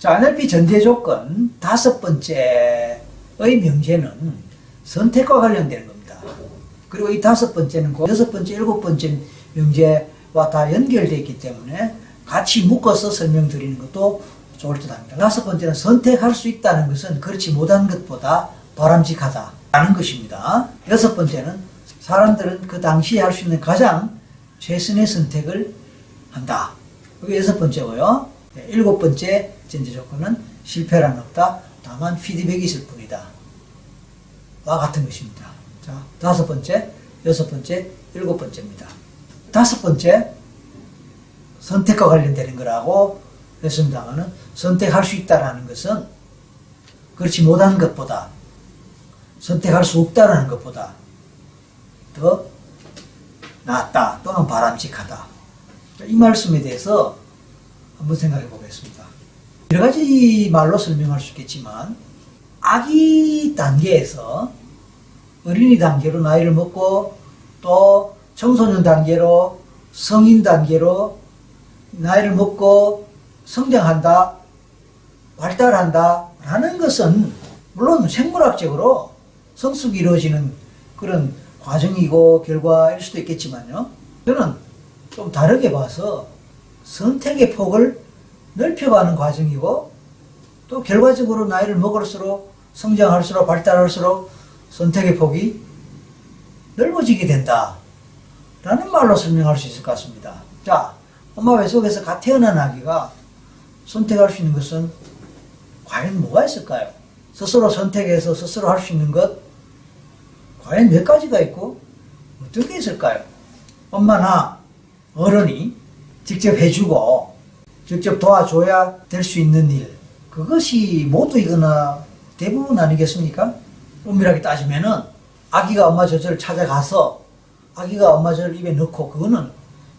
자, NLP 전제 조건 다섯 번째의 명제는 선택과 관련되는 겁니다. 그리고 이 다섯 번째는 그 여섯 번째, 일곱 번째 명제와 다 연결되어 있기 때문에 같이 묶어서 설명드리는 것도 좋을 듯 합니다. 다섯 번째는 선택할 수 있다는 것은 그렇지 못한 것보다 바람직하다라는 것입니다. 여섯 번째는 사람들은 그 당시에 할 수 있는 가장 최선의 선택을 한다. 그게 여섯 번째고요. 네, 일곱 번째 전제 조건은 실패란 없다. 다만 피드백이 있을 뿐이다. 와 같은 것입니다. 자, 다섯 번째, 여섯 번째, 일곱 번째입니다. 다섯 번째, 선택과 관련되는 거라고 했습니다만은 선택할 수 있다라는 것은 그렇지 못한 것보다 선택할 수 없다라는 것보다 더 낫다 또는 바람직하다. 자, 이 말씀에 대해서 한번 생각해 보겠습니다. 여러 가지 말로 설명할 수 있겠지만 아기 단계에서 어린이 단계로 나이를 먹고 또 청소년 단계로 성인 단계로 나이를 먹고 성장한다, 발달한다 라는 것은 물론 생물학적으로 성숙이 이루어지는 그런 과정이고 결과일 수도 있겠지만요. 저는 좀 다르게 봐서 선택의 폭을 넓혀가는 과정이고 또 결과적으로 나이를 먹을수록 성장할수록 발달할수록 선택의 폭이 넓어지게 된다. 라는 말로 설명할 수 있을 것 같습니다. 자, 엄마 뱃속에서 갓 태어난 아기가 선택할 수 있는 것은 과연 뭐가 있을까요? 스스로 선택해서 스스로 할 수 있는 것, 과연 몇 가지가 있고, 어떤 게 있을까요? 엄마나 어른이 직접 해주고, 직접 도와줘야 될 수 있는 일, 그것이 모두이거나 대부분 아니겠습니까? 엄밀하게 따지면은, 아기가 엄마 젖을 찾아가서, 아기가 엄마 젖을 입에 넣고, 그거는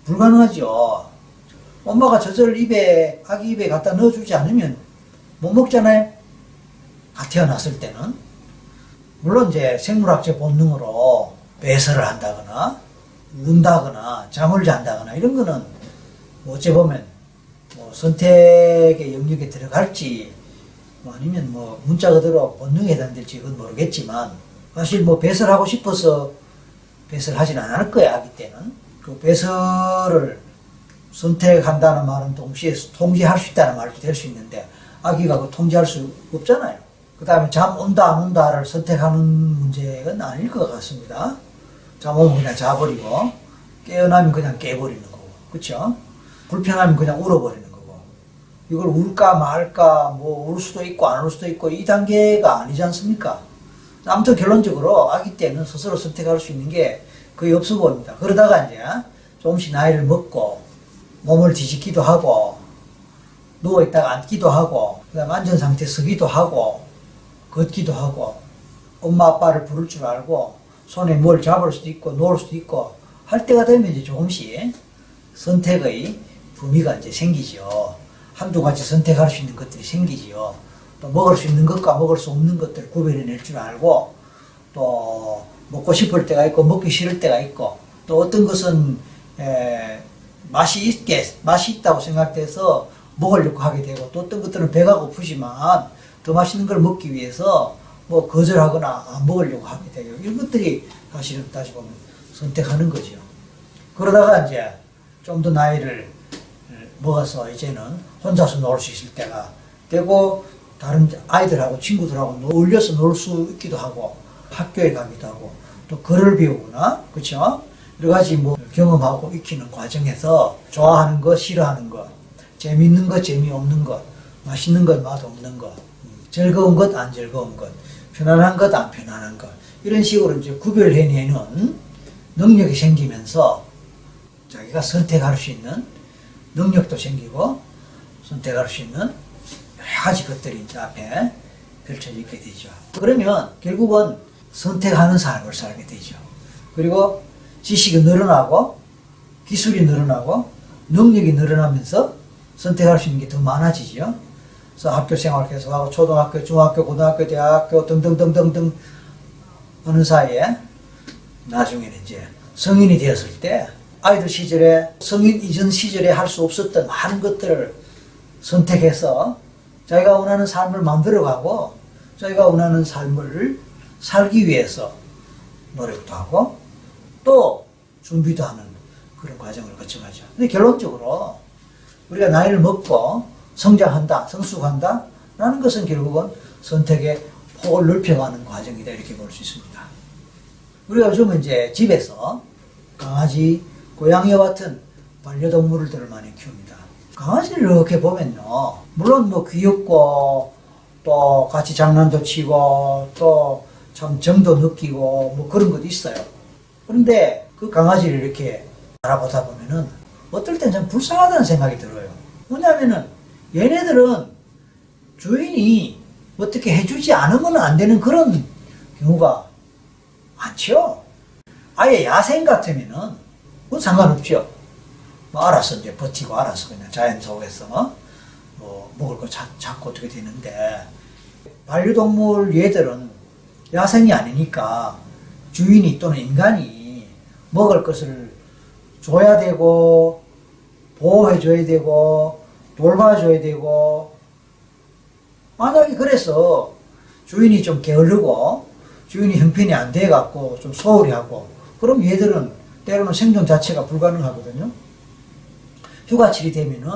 불가능하죠. 엄마가 젖을 입에, 아기 입에 갖다 넣어주지 않으면 못 먹잖아요. 갓 태어났을 때는. 물론 이제 생물학적 본능으로 배설을 한다거나, 운다거나, 잠을 잔다거나, 이런 거는 뭐 어째 보면 뭐 선택의 영역에 들어갈지, 뭐 아니면 뭐 문자 그대로 본능에 해당될지 그건 모르겠지만, 사실 뭐 배설하고 싶어서 배설하지는 않을 거야, 아기 때는. 그 배설을 선택한다는 말은 동시에 통제할 수 있다는 말도 될 수 있는데 아기가 그 통제할 수 없잖아요. 그 다음에 잠 온다 안 온다를 선택하는 문제는 아닐 것 같습니다. 잠 오면 그냥 자버리고 깨어나면 그냥 깨버리는 거고 그쵸? 불편하면 그냥 울어버리는 거고 이걸 울까 말까 뭐 울 수도 있고 안 울 수도 있고 이 단계가 아니지 않습니까? 아무튼 결론적으로 아기 때는 스스로 선택할 수 있는 게 거의 없어 보입니다. 그러다가 이제 조금씩 나이를 먹고 몸을 뒤집기도 하고 누워있다가 앉기도 하고 그다음 앉은 상태 서기도 하고 걷기도 하고 엄마 아빠를 부를 줄 알고 손에 뭘 잡을 수도 있고 놓을 수도 있고 할 때가 되면 이제 조금씩 선택의 범위가 이제 생기죠. 한두 가지 선택할 수 있는 것들이 생기지요. 또 먹을 수 있는 것과 먹을 수 없는 것들을 구별해낼 줄 알고 또 먹고 싶을 때가 있고 먹기 싫을 때가 있고 또 어떤 것은 에, 맛이 있게 맛이 있다고 생각돼서 먹으려고 하게 되고 또 어떤 것들은 배가 고프지만 더 맛있는 걸 먹기 위해서 뭐 거절하거나 안 먹으려고 하게 되고 이런 것들이 사실은 다시 보면 선택하는 거죠. 그러다가 이제 좀 더 나이를 먹어서 이제는 혼자서 놀 수 있을 때가 되고 다른 아이들하고 친구들하고 어울려서 놀 수 있기도 하고 학교에 가기도 하고 또 글을 배우거나 그렇죠 여러 가지 뭐 경험하고 익히는 과정에서 좋아하는 것 싫어하는 것 재미있는 것 재미없는 것 맛있는 것 맛없는 것 음, 즐거운 것 안 즐거운 것 편안한 것 안 편안한 것 이런 식으로 이제 구별해내는 능력이 생기면서 자기가 선택할 수 있는 능력도 생기고 선택할 수 있는 여러 가지 것들이 이제 앞에 펼쳐져 있게 되죠. 그러면 결국은 선택하는 삶을 살게 되죠. 그리고 지식이 늘어나고 기술이 늘어나고 능력이 늘어나면서 선택할 수 있는 게 더 많아지죠. 그래서 학교 생활 계속하고 초등학교, 중학교, 고등학교, 대학교 등등등등등 하는 사이에 나중에는 이제 성인이 되었을 때 아이들 시절에 성인 이전 시절에 할 수 없었던 많은 것들을 선택해서 자기가 원하는 삶을 만들어가고 자기가 원하는 삶을 살기 위해서 노력도 하고 또 준비도 하는 그런 과정을 거쳐가죠. 근데 결론적으로 우리가 나이를 먹고 성장한다, 성숙한다 라는 것은 결국은 선택의 폭을 넓혀가는 과정이다 이렇게 볼 수 있습니다. 우리가 요즘 이제 집에서 강아지, 고양이와 같은 반려동물들을 많이 키웁니다. 강아지를 이렇게 보면요. 물론 뭐 귀엽고 또 같이 장난도 치고 또 참 정도 느끼고 뭐 그런 것도 있어요. 그런데 그 강아지를 이렇게 알아보다 보면은 어떨 땐좀 불쌍하다는 생각이 들어요. 뭐냐면은 얘네들은 주인이 어떻게 해주지 않으면 안 되는 그런 경우가 많죠. 아예 야생 같으면은 그건 상관없죠. 뭐 알아서 이제 버티고 알아서 그냥 자연 속에서 뭐 먹을 거 찾, 찾고 어떻게 되는데. 반려동물 얘들은 야생이 아니니까 주인이 또는 인간이 먹을 것을 줘야 되고 보호해줘야 되고 돌봐줘야 되고. 만약에 그래서 주인이 좀 게으르고 주인이 형편이 안 돼 갖고 좀 소홀히 하고 그럼 얘들은 때로는 생존 자체가 불가능하거든요. 휴가철이 되면은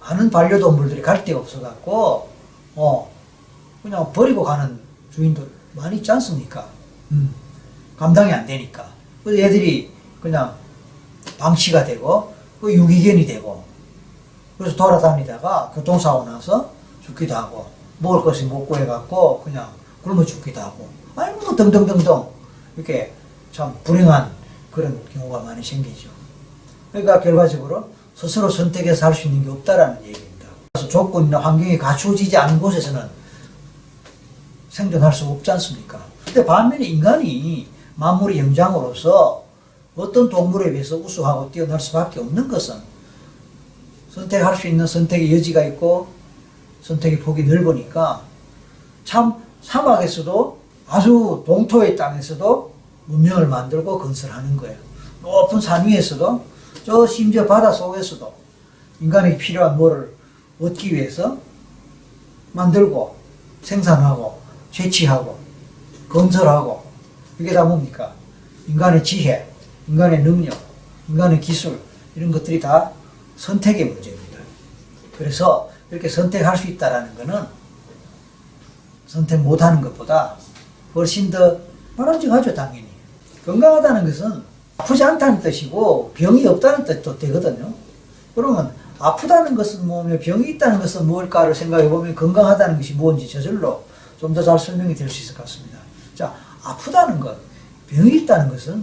많은 반려동물들이 갈 데가 없어 갖고 어 그냥 버리고 가는 주인도 많이 있지 않습니까? 음, 감당이 안 되니까. 그래서 얘들이 그냥 방치가 되고 그 유기견이 되고 그래서 돌아다니다가 교통사고 나서 죽기도 하고 먹을 것이 못 구해갖고 그냥 굶어 죽기도 하고 아니 뭐 등등등등 이렇게 참 불행한 그런 경우가 많이 생기죠. 그러니까 결과적으로 스스로 선택해서 할 수 있는 게 없다라는 얘기입니다. 그래서 조건이나 환경이 갖추어지지 않은 곳에서는 생존할 수 없지 않습니까? 근데 반면에 인간이 만물의 영장으로서 어떤 동물에 비해서 우수하고 뛰어날 수밖에 없는 것은 선택할 수 있는 선택의 여지가 있고 선택의 폭이 넓으니까 참 사막에서도 아주 동토의 땅에서도 문명을 만들고 건설하는 거예요. 높은 산 위에서도 저 심지어 바다 속에서도 인간에게 필요한 뭐를 얻기 위해서 만들고 생산하고 채취하고 건설하고 이게 다 뭡니까? 인간의 지혜, 인간의 능력, 인간의 기술 이런 것들이 다 선택의 문제입니다. 그래서 이렇게 선택할 수 있다라는 것은 선택 못하는 것보다 훨씬 더 바람직하죠 당연히. 건강하다는 것은 아프지 않다는 뜻이고 병이 없다는 뜻도 되거든요. 그러면 아프다는 것은 뭐며 병이 있다는 것은 무엇일까를 생각해 보면 건강하다는 것이 무엇인지 저절로 좀 더 잘 설명이 될 수 있을 것 같습니다. 자, 아프다는 것, 병이 있다는 것은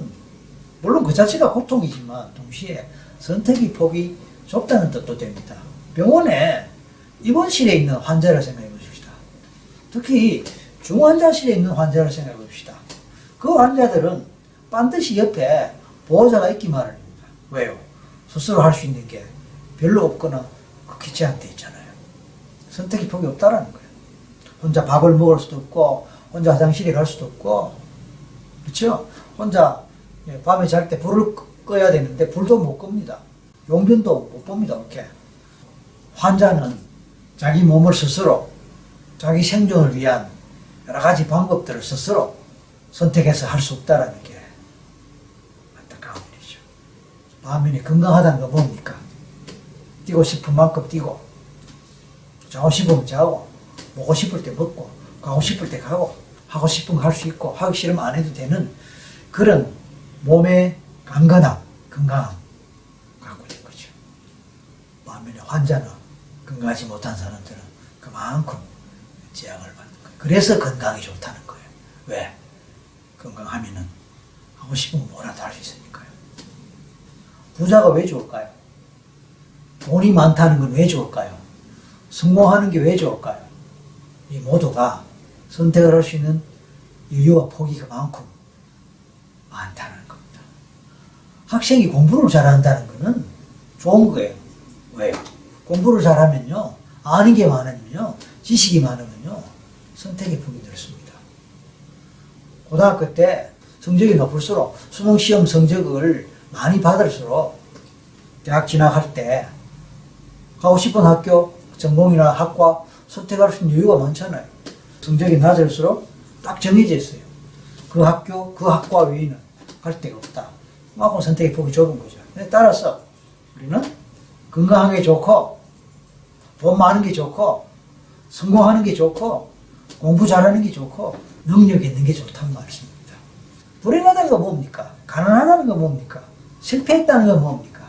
물론 그 자체가 고통이지만 동시에 선택의 폭이 좁다는 뜻도 됩니다. 병원에 입원실에 있는 환자를 생각해 보십시다. 특히 중환자실에 있는 환자를 생각해 봅시다. 그 환자들은 반드시 옆에 보호자가 있기 마련입니다. 왜요? 스스로 할 수 있는 게 별로 없거나 극히 제한돼 있잖아요. 선택의 폭이 없다라는 거예요. 혼자 밥을 먹을 수도 없고, 혼자 화장실에 갈 수도 없고, 그렇죠? 혼자 예, 밤에 잘 때 불을 끄- 꺼야 되는데 불도 못 끕니다. 용변도 못 봅니다. 이렇게 환자는 자기 몸을 스스로 자기 생존을 위한 여러 가지 방법들을 스스로 선택해서 할 수 없다라는 게 안타까운 일이죠. 반면에 건강하다는 건 뭡니까? 뛰고 싶은 만큼 뛰고, 자고 싶으면 자고, 먹고 싶을 때 먹고, 가고 싶을 때 가고, 하고 싶은 거 할 수 있고, 하기 싫으면 안 해도 되는 그런 몸의 강건함, 건강함 갖고 있는 거죠. 반면에 환자는 건강하지 못한 사람들은 그만큼 제약을 받는 거예요. 그래서 건강이 좋다는 거예요. 왜? 건강하면은 하고 싶으면 뭐라도 할 수 있으니까요. 부자가 왜 좋을까요? 돈이 많다는 건 왜 좋을까요? 성공하는 게 왜 좋을까요? 이 모두가 선택을 할 수 있는 여유와 폭이 그만큼 많다는 겁니다. 학생이 공부를 잘한다는 것은 좋은 거예요. 왜요? 공부를 잘하면요, 아는 게 많으면요, 지식이 많으면요, 선택의 폭이 넓습니다. 고등학교 때 성적이 높을수록 수능 시험 성적을 많이 받을수록 대학 진학할 때 가고 싶은 학교, 전공이나 학과 선택할 수 있는 여유가 많잖아요. 성적이 낮을수록 딱 정해져 있어요. 그 학교, 그 학과 외에는 갈 데가 없다. 그만큼 선택의 폭이 좁은 거죠. 따라서 우리는 건강한 게 좋고, 돈 많은 게 좋고, 성공하는 게 좋고, 공부 잘하는 게 좋고, 능력 있는 게 좋다는 말씀입니다. 불행하다는 건 뭡니까? 가난하다는 건 뭡니까? 실패했다는 건 뭡니까?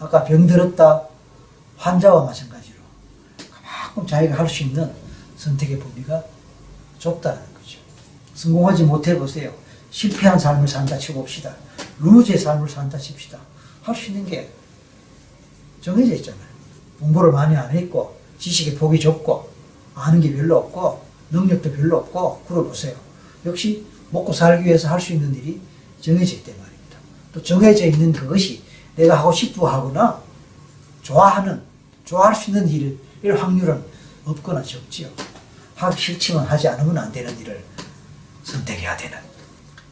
아까 병들었다, 환자와 마찬가지로 그만큼 자기가 할 수 있는 선택의 범위가 좁다는 거죠. 성공하지 못해 보세요. 실패한 삶을 산다 치봅시다. 루즈의 삶을 산다 칩시다. 할 수 있는 게 정해져 있잖아요. 공부를 많이 안 했고, 지식의 폭이 좁고, 아는 게 별로 없고, 능력도 별로 없고, 그러보세요. 역시 먹고 살기 위해서 할 수 있는 일이 정해져 있단 말입니다. 또 정해져 있는 그것이 내가 하고 싶어 하거나, 좋아하는, 좋아할 수 있는 일을, 일 확률은 없거나 적지요. 하기 싫지만 하지 않으면 안 되는 일을 선택해야 되는.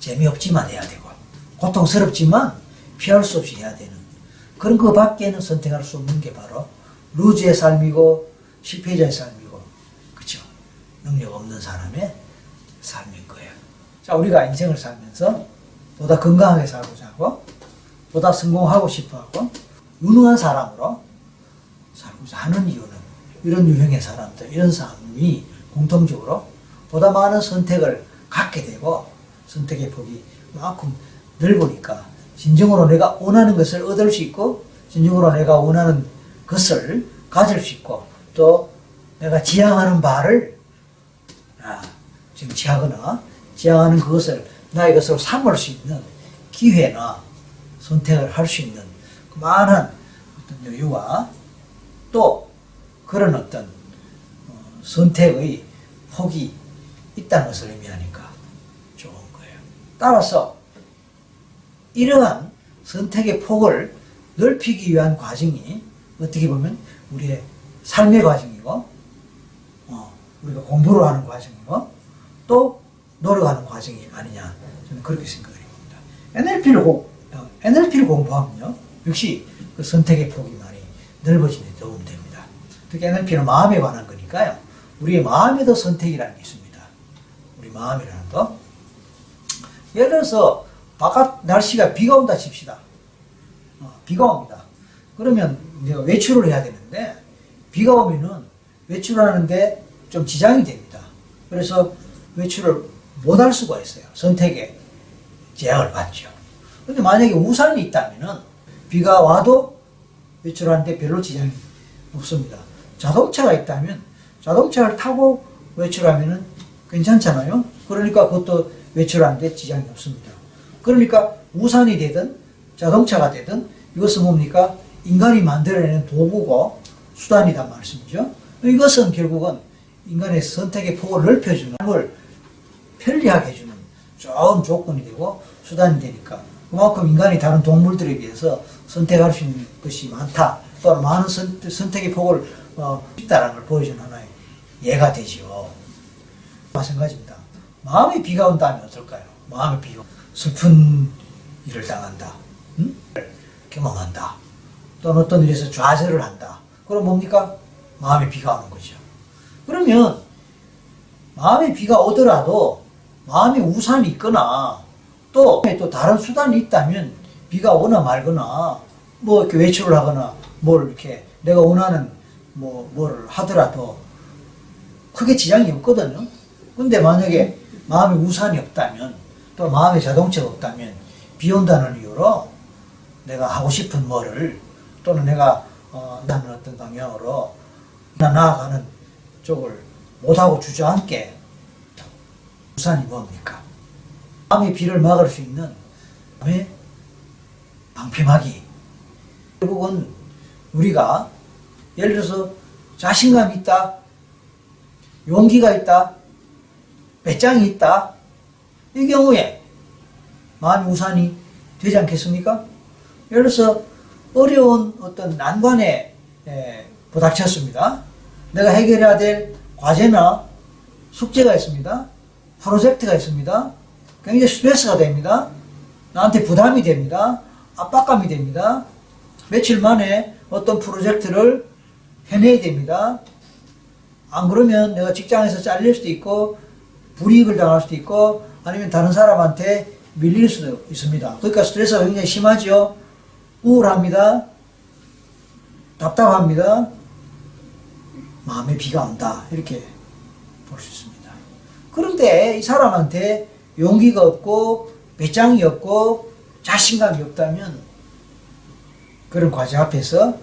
재미없지만 해야 되고, 고통스럽지만 피할 수 없이 해야 되는. 그런 그 밖에는 선택할 수 없는 게 바로 루즈의 삶이고 실패자의 삶이고, 그죠? 능력 없는 사람의 삶인 거예요. 자, 우리가 인생을 살면서 보다 건강하게 살고자 하고, 보다 성공하고 싶어 하고, 유능한 사람으로 살고자 하는 이유는 이런 유형의 사람들, 이런 사람이 공통적으로 보다 많은 선택을 갖게 되고 선택의 폭이 만큼 넓으니까 진정으로 내가 원하는 것을 얻을 수 있고 진정으로 내가 원하는 것을 가질 수 있고 또 내가 지향하는 바를 아, 정치하거나 지향하는 그것을 나의 것으로 삼을 수 있는 기회나 선택을 할 수 있는 그 많은 어떤 여유와 또 그런 어떤 어, 선택의 폭이 있다는 것을 의미하니까 좋은 거예요. 따라서 이러한 선택의 폭을 넓히기 위한 과정이 어떻게 보면 우리의 삶의 과정이고 어, 우리가 공부를 하는 과정이고 또 노력하는 과정이 아니냐 저는 그렇게 생각을 해봅니다. NLP를, 공, 어, NLP를 공부하면요 역시 그 선택의 폭이 많이 넓어지는 데 도움 됩니다. 특히 NLP는 마음에 관한 거니까요. 우리의 마음에도 선택이라는 게 있습니다. 우리 마음이라는 거. 예를 들어서 바깥 날씨가 비가 온다 칩시다. 어, 비가 옵니다. 그러면 내가 외출을 해야 되는데 비가 오면은 외출하는데 좀 지장이 됩니다. 그래서 외출을 못 할 수가 있어요. 선택에 제약을 받죠. 근데 만약에 우산이 있다면은 비가 와도 외출하는데 별로 지장이 없습니다. 자동차가 있다면 자동차를 타고 외출하면은 괜찮잖아요. 그러니까 그것도 외출하는데 지장이 없습니다. 그러니까 우산이 되든 자동차가 되든 이것은 뭡니까? 인간이 만들어내는 도구고 수단이란 말씀이죠. 이것은 결국은 인간의 선택의 폭을 넓혀주는 걸 편리하게 해주는 좋은 조건이 되고 수단이 되니까 그만큼 인간이 다른 동물들에 비해서 선택할 수 있는 것이 많다. 또는 많은 선, 선택의 폭을 어, 있다는 걸 보여주는 하나의 예가 되지요. 마찬가지입니다. 마음에 비가 온다면 어떨까요? 마음에 비가 슬픈 일을 당한다. 응? 경험한다. 또는 어떤 일에서 좌절을 한다. 그럼 뭡니까? 마음에 비가 오는 거죠. 그러면 마음에 비가 오더라도 마음에 우산이 있거나 또, 또 다른 수단이 있다면 비가 오나 말거나 뭐 이렇게 외출을 하거나 뭘 이렇게 내가 원하는 뭐 뭘 하더라도 크게 지장이 없거든요. 근데 만약에 마음에 우산이 없다면 또 마음에 자동차가 없다면 비 온다는 이유로 내가 하고 싶은 뭐를 또는 내가 어, 나는 어떤 방향으로 나 나아가는 쪽을 못하고 주저앉게 우산이 뭡니까? 마음의 비를 막을 수 있는 마음의 방패막이 결국은 우리가 예를 들어서 자신감이 있다, 용기가 있다, 배짱이 있다, 이 경우에 마음의 우산이 되지 않겠습니까? 예를 들어서 어려운 어떤 난관에 에, 부닥쳤습니다. 내가 해결해야 될 과제나 숙제가 있습니다. 프로젝트가 있습니다. 굉장히 스트레스가 됩니다. 나한테 부담이 됩니다. 압박감이 됩니다. 며칠 만에 어떤 프로젝트를 해내야 됩니다. 안 그러면 내가 직장에서 잘릴 수도 있고 불이익을 당할 수도 있고 아니면 다른 사람한테 밀릴 수도 있습니다. 그러니까 스트레스가 굉장히 심하죠. 우울합니다. 답답합니다. 마음에 비가 온다. 이렇게 볼 수 있습니다. 그런데 이 사람한테 용기가 없고 배짱이 없고 자신감이 없다면 그런 과제 앞에서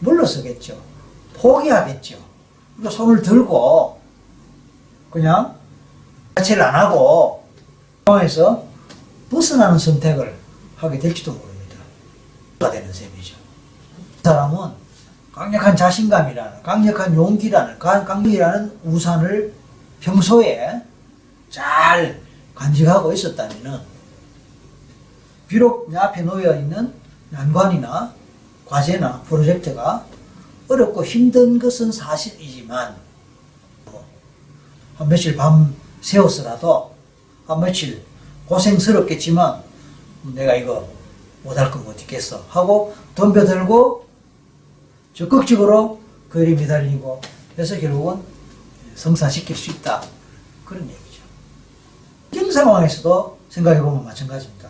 물러서겠죠. 포기하겠죠. 손을 들고 그냥 자체를 안 하고 상황에서 벗어나는 선택을 하게 될지도 모릅니다. 가 되는 셈이죠. 그 사람은 강력한 자신감이라는, 강력한 용기라는, 강- 강력이라는 우산을 평소에 잘 간직하고 있었다면은 비록 내 앞에 놓여 있는 난관이나 과제나 프로젝트가 어렵고 힘든 것은 사실이지만 뭐한 며칠 밤 새워서라도 한 며칠 고생스럽겠지만 내가 이거 못할 건못 있겠어 하고 덤벼들고 적극적으로 그 일에 매달리고 해서 결국은 성사시킬 수 있다 그런 얘기죠. 경쟁 상황에서도 생각해보면 마찬가지입니다.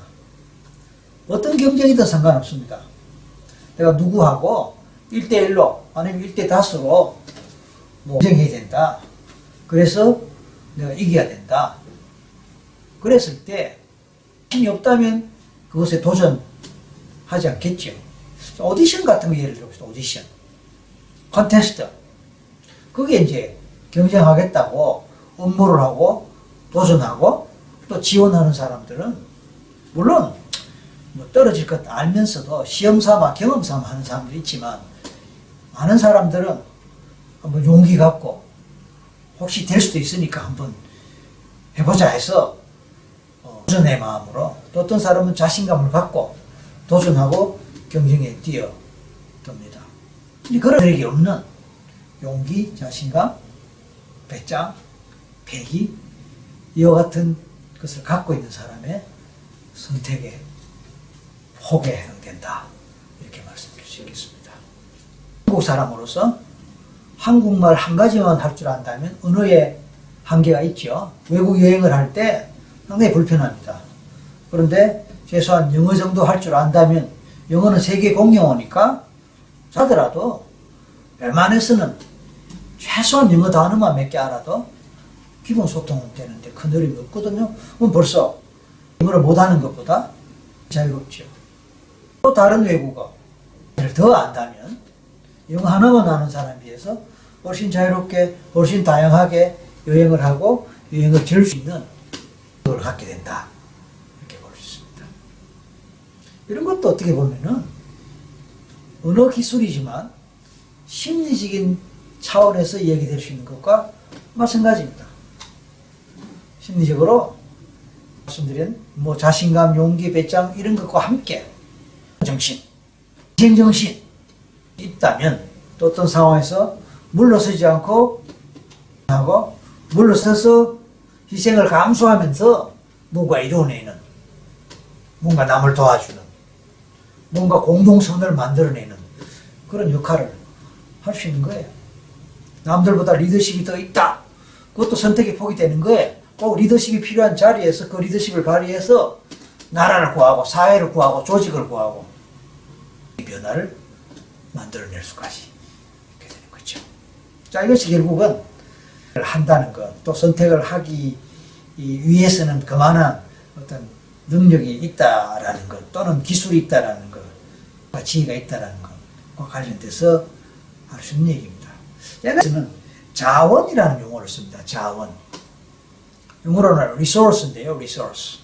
어떤 경쟁이든 상관없습니다. 내가 누구하고 1대1로 아니면 1대5로 뭐 경쟁해야 된다. 그래서 내가 이겨야 된다. 그랬을 때 힘이 없다면 그것에 도전하지 않겠죠. 오디션 같은 거 예를 들어봅시다. 오디션. 컨테스트. 그게 이제 경쟁하겠다고 업무를 하고 도전하고 또 지원하는 사람들은 물론 뭐 떨어질 것 알면서도 시험 삼아 경험 삼아 하는 사람도 있지만 많은 사람들은 한번 용기 갖고 혹시 될 수도 있으니까 한번 해보자 해서 어, 도전의 마음으로 또 어떤 사람은 자신감을 갖고 도전하고 경쟁에 뛰어듭니다. 근데 그런 적이 없는 용기, 자신감, 배짱, 패기 이와 같은 것을 갖고 있는 사람의 선택에 폭에 해당된다. 이렇게 말씀드릴 수 있겠습니다. 한국 사람으로서 한국말 한 가지만 할 줄 안다면 언어에 한계가 있죠. 외국 여행을 할 때 상당히 불편합니다. 그런데 최소한 영어 정도 할 줄 안다면 영어는 세계 공용어니까 자더라도 웬만해서는 최소한 영어 단어만 몇 개 알아도 기본 소통은 되는데 큰 어려움이 없거든요. 그럼 벌써 영어를 못하는 것보다 자유롭죠. 또 다른 외국어를 더 안다면 영어 하나만 아는 사람에 비해서 훨씬 자유롭게 훨씬 다양하게 여행을 하고 여행을 즐길 수 있는 걸 갖게 된다. 이렇게 볼 수 있습니다. 이런 것도 어떻게 보면은 언어 기술이지만 심리적인 차원에서 얘기될 수 있는 것과 마찬가지입니다. 심리적으로 말씀드린 뭐 자신감, 용기, 배짱 이런 것과 함께 정신, 희생정신 있다면 또 어떤 상황에서 물러서지 않고 하고 물러서서 희생을 감수하면서 뭔가 이뤄내는 뭔가 남을 도와주는 뭔가 공동선을 만들어내는 그런 역할을 할 수 있는 거예요. 남들보다 리더십이 더 있다. 그것도 선택의 폭이 되는 거예요. 꼭 리더십이 필요한 자리에서 그 리더십을 발휘해서 나라를 구하고 사회를 구하고 조직을 구하고 이 변화를 만들어낼 수까지 이렇게 되는 거죠. 자 이것이 결국은 한다는 것, 또 선택을 하기 위해서는 그만한 어떤 능력이 있다라는 것, 또는 기술이 있다라는 것, 지혜가 있다라는 것과 관련돼서 할 수 있는 얘기입니다. 예전에는 자원이라는 용어를 씁니다. 자원. 영어로는 resource인데요, resource.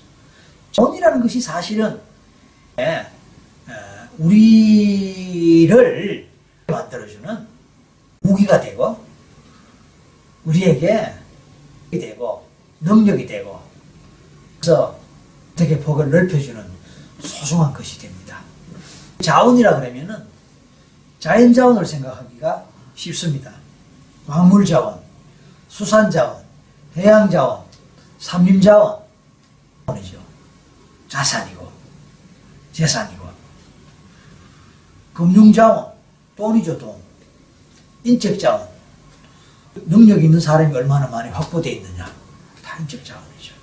자원이라는 것이 사실은 예, 어, 우리를 만들어주는 무기가 되고 우리에게 되고 능력이 되고 그래서 되게 폭을 넓혀주는 소중한 것이 됩니다. 자원이라 그러면은 자연 자원을 생각하기가 쉽습니다. 광물 자원, 수산 자원, 해양 자원, 산림 자원, 자원이죠. 자산이고 재산이고 금융 자원, 돈이죠 돈, 인적 자원, 능력 있는 사람이 얼마나 많이 확보되어 있느냐. 다 인적 자원이죠.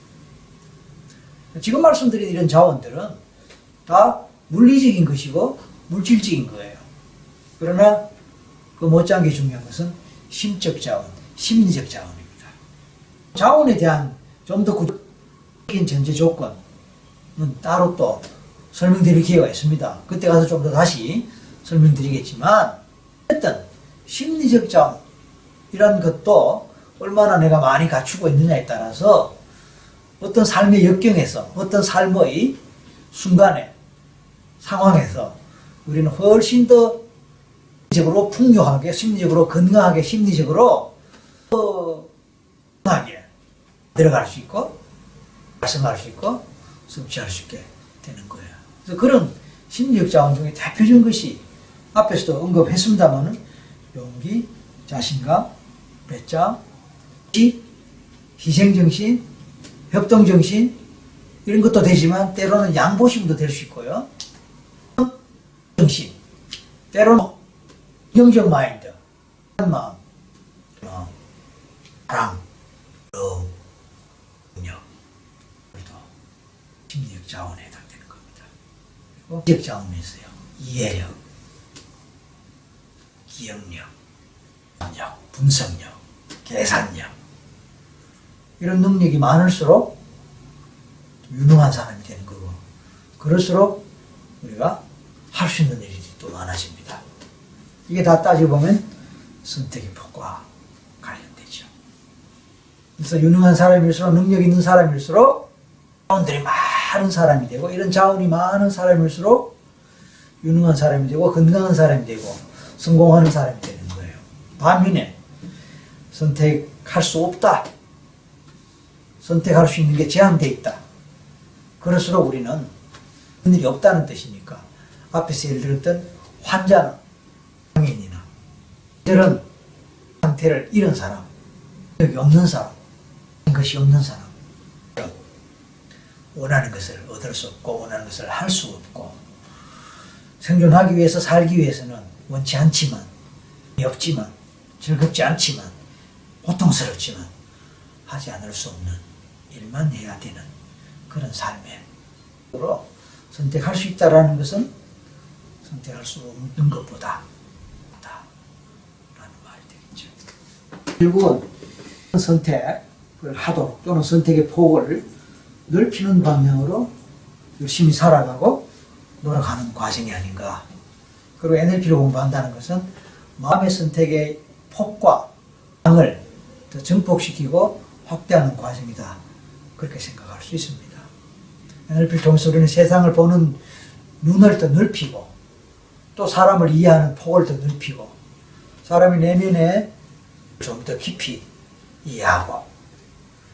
지금 말씀드린 이런 자원들은 다 물리적인 것이고 물질적인 거예요. 그러나 그 못지않게 중요한 것은 심적 자원, 심리적 자원입니다. 자원에 대한 좀 더 구체적인 전제 조건은 따로 또 설명드릴 기회가 있습니다. 그때 가서 좀 더 다시 설명드리겠지만 어쨌든 심리적 자원 이런 것도 얼마나 내가 많이 갖추고 있느냐에 따라서 어떤 삶의 역경에서 어떤 삶의 순간에 상황에서 우리는 훨씬 더 심리적으로 풍요하게 심리적으로 건강하게 심리적으로 더 건강하게 들어갈 수 있고 발생할 수 있고 성취할 수 있게 되는 거예요. 그래서 그런 심리적 자원 중에 대표적인 것이 앞에서도 언급했습니다만은 용기, 자신감, 배짱, 지, 희생정신, 협동정신 이런 것도 되지만 때로는 양보심도 될 수 있고요. 정신, 때로는 긍정적 마인드, 마음, 사랑, 영, 능력, 그래도 심리적 자원에 해당되는 겁니다. 지적 자원이 있어요. 이해력, 기억력, 력, 분석력, 계산력 이런 능력이 많을수록 유능한 사람이 되는 거고 그럴수록 우리가 할 수 있는 일이 또 많아집니다. 이게 다 따져보면 선택의 폭과 관련되죠. 그래서 유능한 사람일수록 능력 있는 사람일수록 자원들이 많 은 사람이 되고 이런 자원이 많은 사람일수록 유능한 사람이 되고 건강한 사람이 되고 성공하는 사람이 되는 거예요. 반면에 선택할 수 없다. 선택할 수 있는 게 제한되어 있다. 그럴수록 우리는 일이 없다는 뜻이니까 앞에서 예를 들었던 환자나 장애인이나 이런 상태를 잃은 사람, 여기 없는 사람, 것이 없는 사람, 원하는 것을 얻을 수 없고 원하는 것을 할 수 없고 생존하기 위해서 살기 위해서는 원치 않지만 없지만 즐겁지 않지만 고통스럽지만 하지 않을 수 없는 일만 해야 되는 그런 삶에 으로 선택할 수 있다라는 것은 선택할 수 없는 것보다 라는 말이 되겠죠. 결국은 선택을 하도록 또는 선택의 폭을 넓히는 방향으로 열심히 살아가고 노력하는 과정이 아닌가. 그리고 NLP를 공부한다는 것은 마음의 선택의 폭과 양을 더 증폭시키고 확대하는 과정이다. 그렇게 생각할 수 있습니다. NLP를 통해서 우리는 세상을 보는 눈을 더 넓히고 또 사람을 이해하는 폭을 더 넓히고 사람의 내면에 좀 더 깊이 이해하고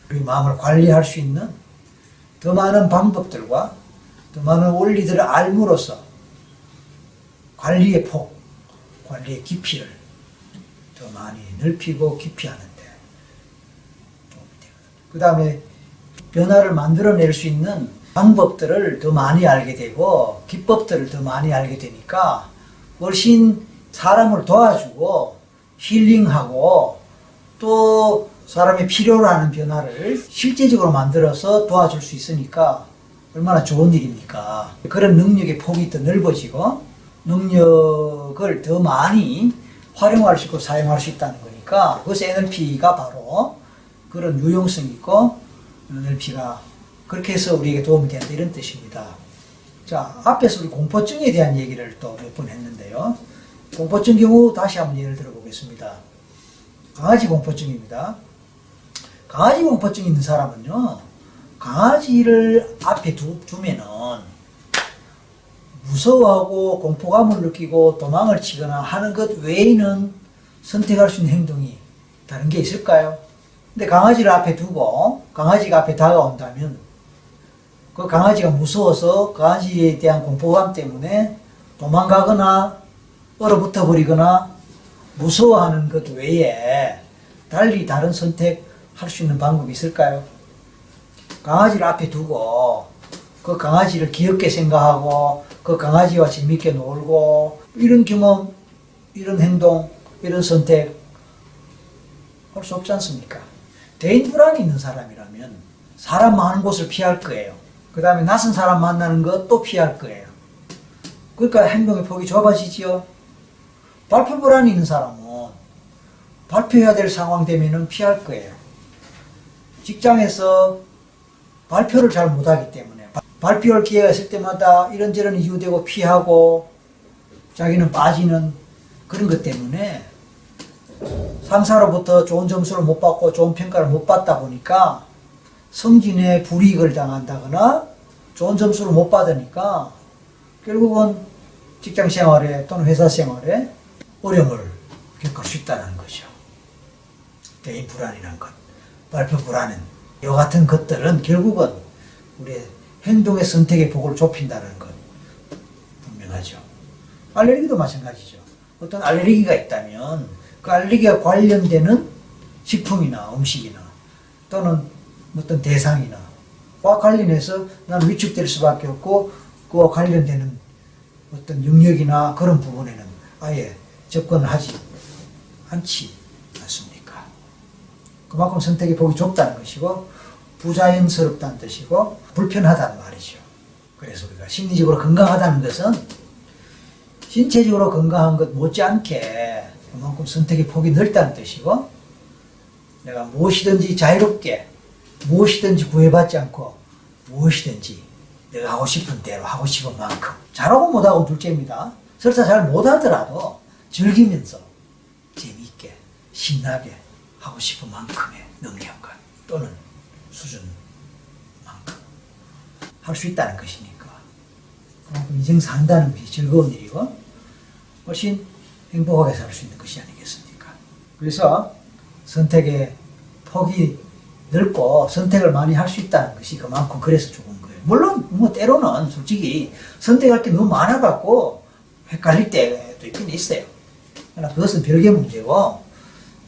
우리 마음을 관리할 수 있는 더 많은 방법들과 더 많은 원리들을 알므로써 관리의 폭, 관리의 깊이를 더 많이 넓히고 깊이 하는데 도움이 되거든요. 그 다음에 변화를 만들어낼 수 있는 방법들을 더 많이 알게 되고 기법들을 더 많이 알게 되니까 훨씬 사람을 도와주고 힐링하고 또 사람이 필요로 하는 변화를 실제적으로 만들어서 도와줄 수 있으니까 얼마나 좋은 일입니까? 그런 능력의 폭이 더 넓어지고 능력을 더 많이 활용할 수 있고 사용할 수 있다는 거니까 그것이 NLP가 바로 그런 유용성이 있고 NLP가 그렇게 해서 우리에게 도움이 된다 이런 뜻입니다. 자 앞에서 우리 공포증에 대한 얘기를 또 몇 번 했는데요. 공포증 경우 다시 한번 예를 들어 보겠습니다. 강아지 공포증입니다. 강아지 공포증 있는 사람은요, 강아지를 앞에 두, 두면은 무서워하고 공포감을 느끼고 도망을 치거나 하는 것 외에는 선택할 수 있는 행동이 다른 게 있을까요? 근데 강아지를 앞에 두고 강아지가 앞에 다가온다면 그 강아지가 무서워서 강아지에 대한 공포감 때문에 도망가거나 얼어붙어 버리거나 무서워하는 것 외에 달리 다른 선택 할 수 있는 방법이 있을까요? 강아지를 앞에 두고 그 강아지를 귀엽게 생각하고 그 강아지와 재밌게 놀고 이런 경험, 이런 행동, 이런 선택 할 수 없지 않습니까? 대인 불안이 있는 사람이라면 사람 많은 곳을 피할 거예요. 그 다음에 낯선 사람 만나는 것 또 피할 거예요. 그러니까 행동의 폭이 좁아지지요. 발표 불안이 있는 사람은 발표해야 될 상황 되면은 피할 거예요. 직장에서 발표를 잘 못하기 때문에 바- 발표할 기회가 있을 때마다 이런저런 이유되고 피하고 자기는 빠지는 그런 것 때문에 상사로부터 좋은 점수를 못 받고 좋은 평가를 못 받다 보니까 성진에 불이익을 당한다거나 좋은 점수를 못 받으니까 결국은 직장 생활에 또는 회사 생활에 어려움을 겪을 수 있다는 거죠. 대인 불안이란 것, 발표 불안은 이 같은 것들은 결국은 우리의 행동의 선택의 폭을 좁힌다는 것 분명하죠. 알레르기도 마찬가지죠. 어떤 알레르기가 있다면 그 알레르기가 관련되는 식품이나 음식이나 또는 어떤 대상이나 과 관련해서 나는 위축될 수밖에 없고 그와 관련되는 어떤 영역이나 그런 부분에는 아예 접근을 하지 않지? 그만큼 선택의 폭이 좁다는 것이고 부자연스럽다는 뜻이고 불편하다는 말이죠. 그래서 우리가 심리적으로 건강하다는 것은 신체적으로 건강한 것 못지않게 그만큼 선택의 폭이 넓다는 뜻이고 내가 무엇이든지 자유롭게 무엇이든지 구애받지 않고 무엇이든지 내가 하고 싶은 대로 하고 싶은 만큼 잘하고 못하고 둘째입니다. 설사 잘 못하더라도 즐기면서 재미있게 신나게 하고 싶은 만큼의 능력과 또는 수준만큼 할 수 있다는 것이니까 그만큼 인생 산다는 것이 즐거운 일이고 훨씬 행복하게 살 수 있는 것이 아니겠습니까? 그래서 선택의 폭이 넓고 선택을 많이 할 수 있다는 것이 그만큼 그래서 좋은 거예요. 물론 뭐 때로는 솔직히 선택할 게 너무 많아갖고 헷갈릴 때도 있긴 있어요. 그러나 그것은 별개 문제고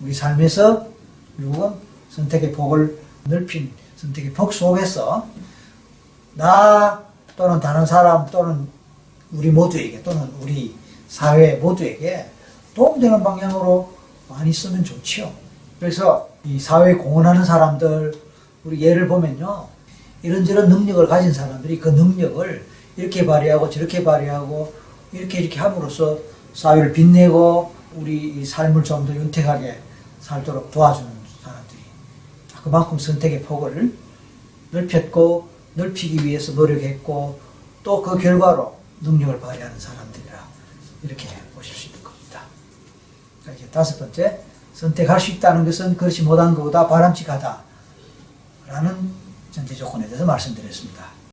우리 삶에서 결국은 선택의 폭을 넓힌 선택의 폭 속에서 나 또는 다른 사람 또는 우리 모두에게 또는 우리 사회 모두에게 도움되는 방향으로 많이 쓰면 좋지요. 그래서 이 사회에 공헌하는 사람들 우리 예를 보면요. 이런저런 능력을 가진 사람들이 그 능력을 이렇게 발휘하고 저렇게 발휘하고 이렇게 이렇게 함으로써 사회를 빛내고 우리 이 삶을 좀 더 윤택하게 살도록 도와주는 사람들이 그만큼 선택의 폭을 넓혔고 넓히기 위해서 노력했고 또 그 결과로 능력을 발휘하는 사람들이라 이렇게 보실 수 있는 겁니다. 자, 이제 다섯 번째 선택할 수 있다는 것은 그렇지 못한 것보다 바람직하다 라는 전제 조건에 대해서 말씀드렸습니다.